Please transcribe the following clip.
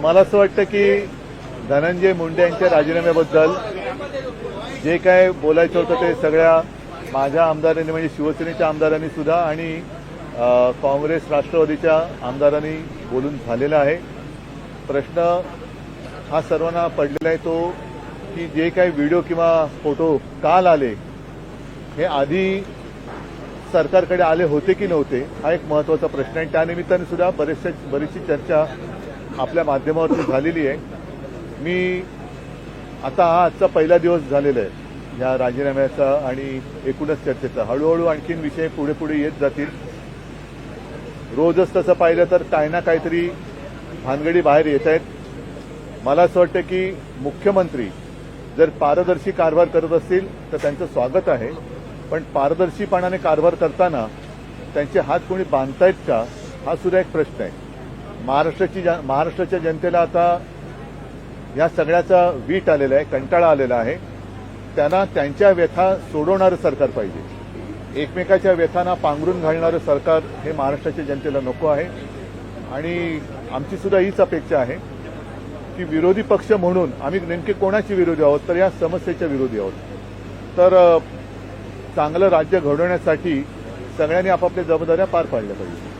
मला असं वाटतं की धनंजय मुंडे यांच्या राजीनाम्याबद्दल जे काय बोलायचं होतं ते सगळ्या माझ्या आमदारांनी म्हणजे शिवसेनेच्या आमदारांनी सुद्धा आणि काँग्रेस राष्ट्रवादीच्या आमदारांनी बोलून झालेला आहे. प्रश्न हा सर्वांना पडलेला आहे तो की जे काही व्हिडिओ किंवा फोटो काल आले हे आधी सरकारकडे आले होते की नव्हते? हा एक महत्त्वाचा प्रश्न आहे. त्यानिमित्ताने सुद्धा बरेचशा बरीचशी चर्चा आपल्या माध्यमावरती झालेली आहे. मी आता हा आजचा पहिला दिवस झालेला आहे. या राजीनाम्याचा आणि एकूणच चर्चेचा. हळूहळू आणखीन विषय पुढे पुढे येत जातील. रोजच तसं पाहिलं तर काही ना काहीतरी भानगडी बाहेर येत आहेत. मला असं वाटतं की मुख्यमंत्री जर पारदर्शी कारभार करत असतील तर त्यांचं स्वागत आहे. पण पारदर्शीपणाने कारभार करताना त्यांचे हात कोणी बांधतायत का? हा सुद्धा एक प्रश्न आहे. महाराष्ट्राची जन- महाराष्ट्राच्या जनतेला आता या सगळ्याचा वीट आलेला आहे कंटाळा आलेला आहे. त्यांना त्यांच्या व्यथा सोडवणारं सरकार पाहिजे. एकमेकाच्या व्यथांना पांघरून घालणारं सरकार हे महाराष्ट्राच्या जनतेला नको आहे. आणि आमची सुद्धा हीच अपेक्षा आहे की विरोधी पक्ष म्हणून आम्ही नेमके कोणाचे विरोधी आहोत तर या समस्येच्या विरोधी आहोत. तर चांगलं राज्य घडवण्यासाठी सगळ्यांनी आपापल्या जबाबदाऱ्या पार पाडल्या पाहिजे